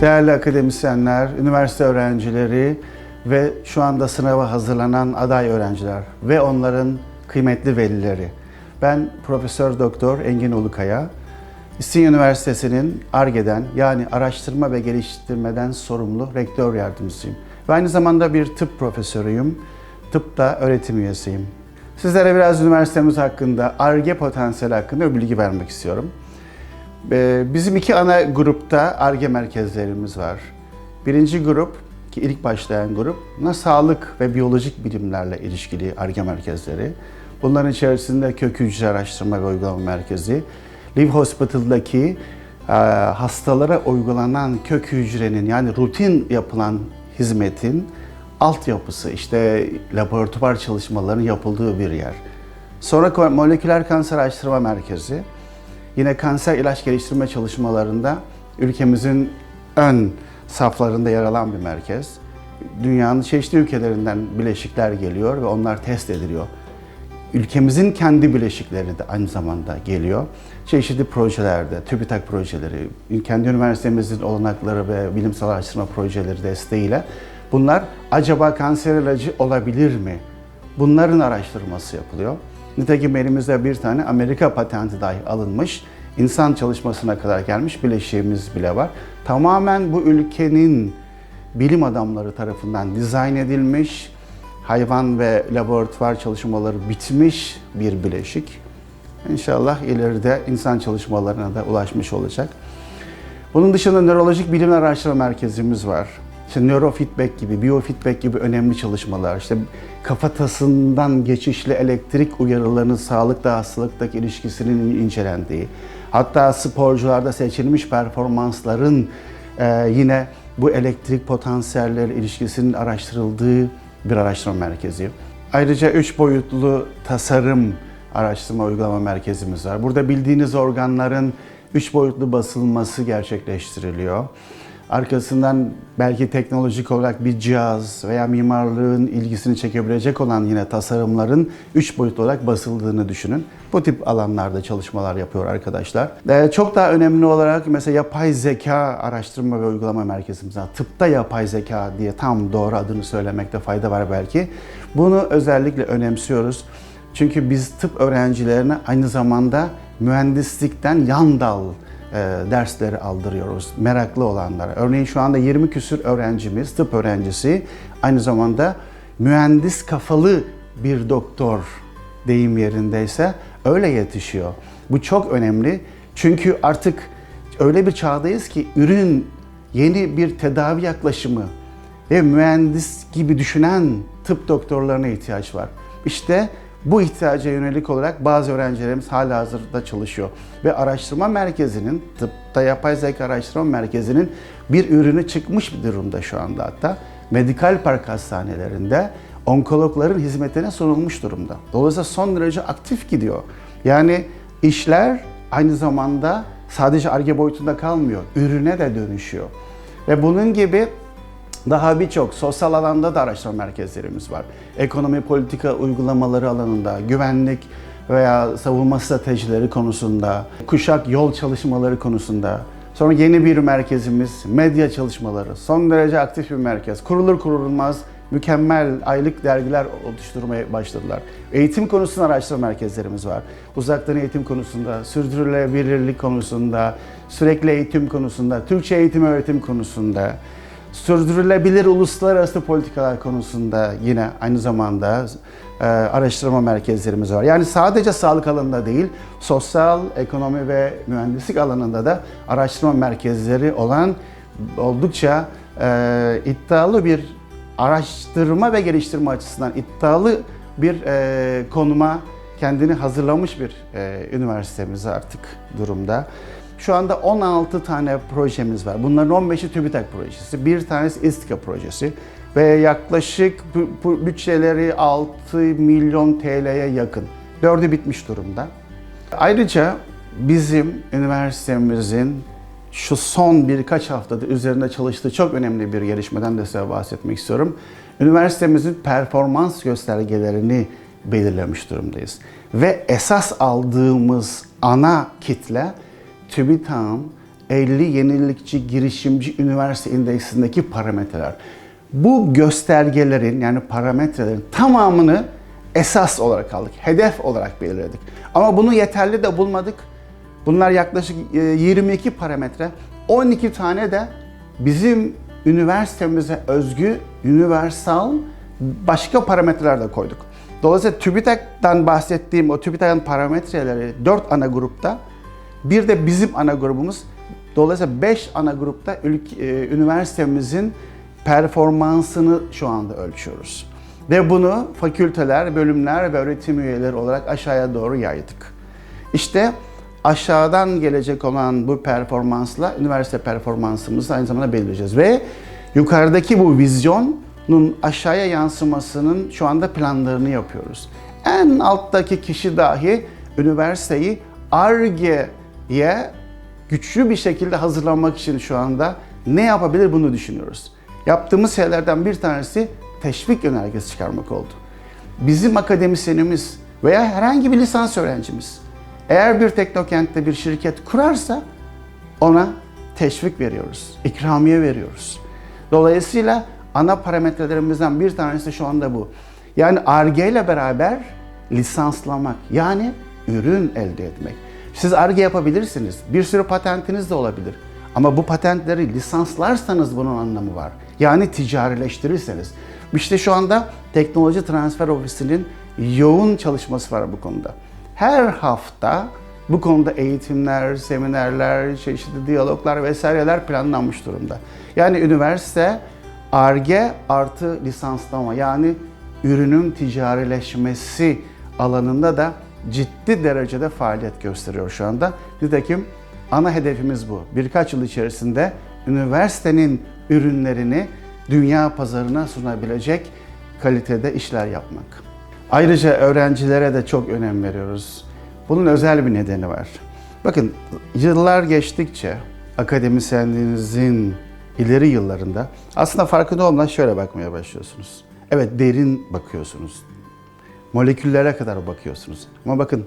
Değerli akademisyenler, üniversite öğrencileri ve şu anda sınava hazırlanan aday öğrenciler ve onların kıymetli velileri. Ben Profesör Doktor Engin Ulukaya. İstinye Üniversitesi'nin ARGE'den yani araştırma ve geliştirmeden sorumlu rektör yardımcısıyım. Ve aynı zamanda bir tıp profesörüyüm. Tıpta öğretim üyesiyim. Sizlere biraz üniversitemiz hakkında, ARGE potansiyeli hakkında bilgi vermek istiyorum. Ee, Bizim iki ana grupta ARGE merkezlerimiz var. Birinci grup, ki ilk başlayan grup, sağlık ve biyolojik bilimlerle ilişkili ARGE merkezleri. Bunların içerisinde kök hücre araştırma ve uygulama merkezi, Live Hospital'daki e, hastalara uygulanan kök hücrenin yani rutin yapılan hizmetin altyapısı, işte laboratuvar çalışmalarının yapıldığı bir yer. Sonra moleküler kanser araştırma merkezi, Yine kanser ilaç geliştirme çalışmalarında ülkemizin ön saflarında yer alan bir merkez. Dünyanın çeşitli ülkelerinden bileşikler geliyor ve onlar test ediliyor. Ülkemizin kendi bileşikleri de aynı zamanda geliyor. Çeşitli projelerde, TÜBİTAK projeleri, kendi üniversitemizin olanakları ve bilimsel araştırma projeleri desteğiyle bunlar acaba kanser ilacı olabilir mi? Bunların araştırması yapılıyor. Nitekim elimizde bir tane Amerika patenti dahi alınmış, insan çalışmasına kadar gelmiş bileşiğimiz bile var. Tamamen bu ülkenin bilim adamları tarafından dizayn edilmiş, hayvan ve laboratuvar çalışmaları bitmiş bir bileşik. İnşallah ileride insan çalışmalarına da ulaşmış olacak. Bunun dışında nörolojik bilim araştırma merkezimiz var. İşte nörofeedback gibi, biofeedback gibi önemli çalışmalar, işte kafatasından geçişli elektrik uyarılarının sağlıkla hastalıktaki ilişkisinin incelendiği, hatta sporcularda seçilmiş performansların e, yine bu elektrik potansiyelleri ilişkisinin araştırıldığı bir araştırma merkezi. Ayrıca üç boyutlu tasarım araştırma uygulama merkezimiz var. Burada bildiğiniz organların üç boyutlu basılması gerçekleştiriliyor. Arkasından belki teknolojik olarak bir cihaz veya mimarlığın ilgisini çekebilecek olan yine tasarımların üç boyutlu olarak basıldığını düşünün. Bu tip alanlarda çalışmalar yapıyor arkadaşlar. Ee, çok daha önemli olarak mesela yapay zeka araştırma ve uygulama merkezimiz. Tıpta yapay zeka diye tam doğru adını söylemekte fayda var belki. Bunu özellikle önemsiyoruz. Çünkü biz tıp öğrencilerine aynı zamanda mühendislikten yan dal dersleri aldırıyoruz meraklı olanlara. Örneğin şu anda 20 küsür öğrencimiz, tıp öğrencisi aynı zamanda mühendis kafalı bir doktor deyim yerindeyse öyle yetişiyor. Bu çok önemli çünkü artık öyle bir çağdayız ki ürün yeni bir tedavi yaklaşımı ve mühendis gibi düşünen tıp doktorlarına ihtiyaç var. İşte bu ihtiyaca yönelik olarak bazı öğrencilerimiz hala hazırda çalışıyor. Ve araştırma merkezinin, tıpta yapay zeka araştırma merkezinin bir ürünü çıkmış bir durumda şu anda hatta. Medikal park hastanelerinde onkologların hizmetine sunulmuş durumda. Dolayısıyla son derece aktif gidiyor. Yani işler aynı zamanda sadece ARGE boyutunda kalmıyor, ürüne de dönüşüyor. Ve bunun gibi daha birçok sosyal alanda da araştırma merkezlerimiz var. Ekonomi politika uygulamaları alanında, güvenlik veya savunma stratejileri konusunda, kuşak yol çalışmaları konusunda. Sonra yeni bir merkezimiz medya çalışmaları. Son derece aktif bir merkez. Kurulur kurulmaz mükemmel aylık dergiler oluşturmaya başladılar. Eğitim konusunda araştırma merkezlerimiz var. Uzaktan eğitim konusunda, sürdürülebilirlik konusunda, sürekli eğitim konusunda, Türkçe eğitim öğretim konusunda, sürdürülebilir uluslararası politikalar konusunda yine aynı zamanda e, araştırma merkezlerimiz var. Yani sadece sağlık alanında değil, sosyal, ekonomi ve mühendislik alanında da araştırma merkezleri olan oldukça e, iddialı bir araştırma ve geliştirme açısından iddialı bir e, konuma kendini hazırlamış bir e, üniversitemiz artık durumda. Şu anda 16 tane projemiz var. Bunların 15'i TÜBİTAK projesi, bir tanesi İSTİKA projesi ve yaklaşık bütçeleri 6 milyon TL'ye yakın. Dördü bitmiş durumda. Ayrıca bizim üniversitemizin şu son birkaç haftada üzerinde çalıştığı çok önemli bir gelişmeden de size bahsetmek istiyorum. Üniversitemizin performans göstergelerini belirlemiş durumdayız. Ve esas aldığımız ana kitle TÜBİTAK'ın 50 yenilikçi, girişimci üniversite indeksindeki parametreler. Bu göstergelerin yani parametrelerin tamamını esas olarak aldık, hedef olarak belirledik. Ama bunu yeterli de bulmadık. Bunlar yaklaşık e, 22 parametre. 12 tane de bizim üniversitemize özgü, universal başka parametreler de koyduk. Dolayısıyla TÜBİTAK'tan bahsettiğim o TÜBİTAK'ın parametreleri 4 ana grupta, bir de bizim ana grubumuz. Dolayısıyla 5 ana grupta ülke, e, üniversitemizin performansını şu anda ölçüyoruz. Ve bunu fakülteler, bölümler ve öğretim üyeleri olarak aşağıya doğru yaydık. İşte aşağıdan gelecek olan bu performansla üniversite performansımızı aynı zamanda belirleyeceğiz. Ve yukarıdaki bu vizyonun aşağıya yansımasının şu anda planlarını yapıyoruz. En alttaki kişi dahi üniversiteyi ARGE'ye güçlü bir şekilde hazırlanmak için şu anda ne yapabilir bunu düşünüyoruz. Yaptığımız şeylerden bir tanesi teşvik önergesi çıkarmak oldu. Bizim akademisyenimiz veya herhangi bir lisans öğrencimiz eğer bir teknokentte bir şirket kurarsa ona teşvik veriyoruz, ikramiye veriyoruz. Dolayısıyla ana parametrelerimizden bir tanesi şu anda bu. Yani ARGE ile beraber lisanslamak yani ürün elde etmek. Siz ARGE yapabilirsiniz. Bir sürü patentiniz de olabilir. Ama bu patentleri lisanslarsanız bunun anlamı var. Yani ticarileştirirseniz. İşte şu anda Teknoloji Transfer Ofisi'nin yoğun çalışması var bu konuda. Her hafta bu konuda eğitimler, seminerler, çeşitli diyaloglar vesaireler planlanmış durumda. Yani üniversite ARGE artı lisanslama yani ürünün ticarileşmesi alanında da ciddi derecede faaliyet gösteriyor şu anda. Nitekim ana hedefimiz bu. Birkaç yıl içerisinde üniversitenin ürünlerini dünya pazarına sunabilecek kalitede işler yapmak. Ayrıca öğrencilere de çok önem veriyoruz. Bunun özel bir nedeni var. Bakın yıllar geçtikçe akademisyenliğinizin ileri yıllarında aslında farkında olmadan şöyle bakmaya başlıyorsunuz. Evet derin bakıyorsunuz. Moleküllere kadar bakıyorsunuz. Ama bakın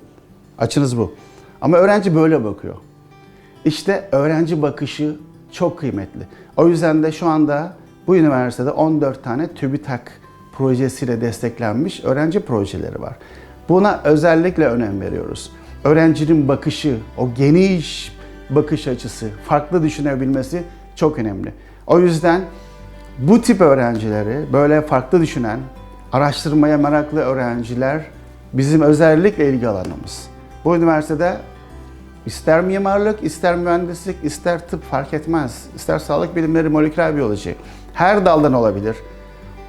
açınız bu. Ama öğrenci böyle bakıyor. İşte öğrenci bakışı çok kıymetli. O yüzden de şu anda bu üniversitede 14 tane TÜBİTAK projesiyle desteklenmiş öğrenci projeleri var. Buna özellikle önem veriyoruz. Öğrencinin bakışı, o geniş bakış açısı, farklı düşünebilmesi çok önemli. O yüzden bu tip öğrencileri, böyle farklı düşünen, araştırmaya meraklı öğrenciler bizim özellikle ilgi alanımız. Bu üniversitede ister mimarlık, ister mühendislik, ister tıp fark etmez. İster sağlık bilimleri, moleküler biyoloji. Her daldan olabilir.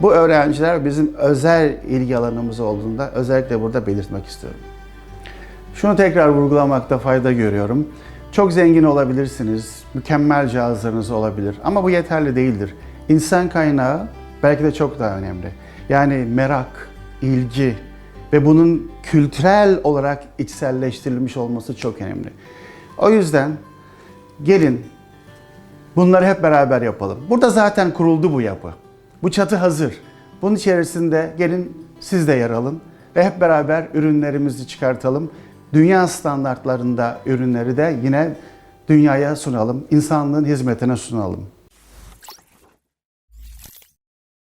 Bu öğrenciler bizim özel ilgi alanımız olduğunda özellikle burada belirtmek istiyorum. Şunu tekrar vurgulamakta fayda görüyorum. Çok zengin olabilirsiniz, mükemmel cihazlarınız olabilir ama bu yeterli değildir. İnsan kaynağı belki de çok daha önemli. Yani merak, ilgi ve bunun kültürel olarak içselleştirilmiş olması çok önemli. O yüzden gelin bunları hep beraber yapalım. Burada zaten kuruldu bu yapı. Bu çatı hazır. Bunun içerisinde gelin siz de yer alın ve hep beraber ürünlerimizi çıkartalım. Dünya standartlarında ürünleri de yine dünyaya sunalım, insanlığın hizmetine sunalım.